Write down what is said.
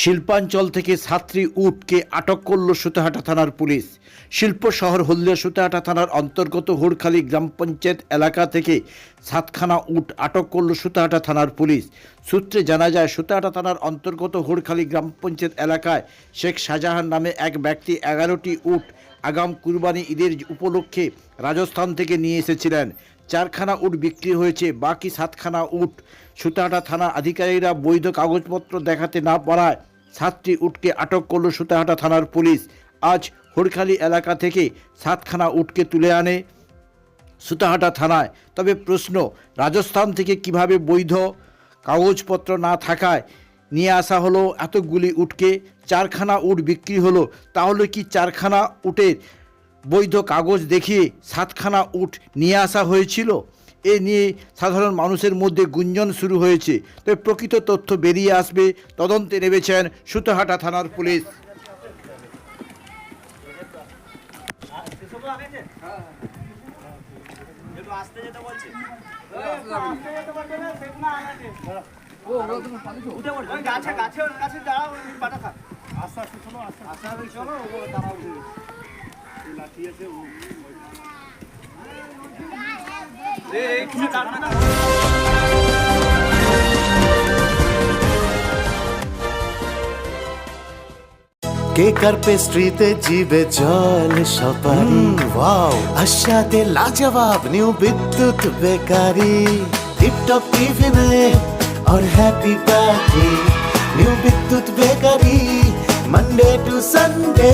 শিল্পাঞ্চল থেকে ছাত্রী উটকে আটক করল সুতাহাটা থানার পুলিশ। শিল্প শহর হলদিয়া সুতাহাটা থানার অন্তর্গত হুড়খালী গ্রাম পঞ্চায়েত এলাকা থেকে সাতখানা উট আটক করল সুতাহাটা থানার পুলিশ। সূত্রে জানা যায়, সুতাহাটা থানার অন্তর্গত হুড়খালী গ্রাম পঞ্চায়েত এলাকায় শেখ শাহজাহান নামে এক ব্যক্তি এগারোটি উট আগাম কুরবানি ঈদের উপলক্ষে রাজস্থান থেকে নিয়ে এসেছিলেন। চারখানা উট বিক্রি হয়েছে, বাকি সাতখানা উট। সুতাহাটা থানা আধিকারিকরা বৈধ কাগজপত্র দেখাতে না পারায় সাতটি উটকে আটক করল সুতাহাটা থানার পুলিশ। আজ হরখালি এলাকা থেকে সাতখানা উটকে তুলে আনে সুতাহাটা থানায়। তবে প্রশ্ন, রাজস্থান থেকে কীভাবে বৈধ কাগজপত্র না থাকায় নিয়ে আসা হলো এতগুলি উটকে? চারখানা উট বিক্রি হলো, তাহলে কি চারখানা উটের বৈধ কাগজ দেখিয়ে সাতখানা উট নিয়ে আসা হয়েছিল। এ নিয়ে সাধারণ মানুষের মধ্যে গুঞ্জন শুরু হয়েছে। তবে প্রকৃত তথ্য বেরিয়ে আসবে, তদন্তে নেমেছেন সুতাহাটা থানার পুলিশ। আসতে খা আস্তে আস্তে চলো আস্তে আস্তে চলো দাঁড়াও। কেকার পেস্ট্রিতে জিবে জল সপারি ওয়াও আশাতে লাজবাব নিউ বিদ্যুৎ বেকারি টিপটপ টিফিনে और happy party new Bidyut bakery Monday to Sunday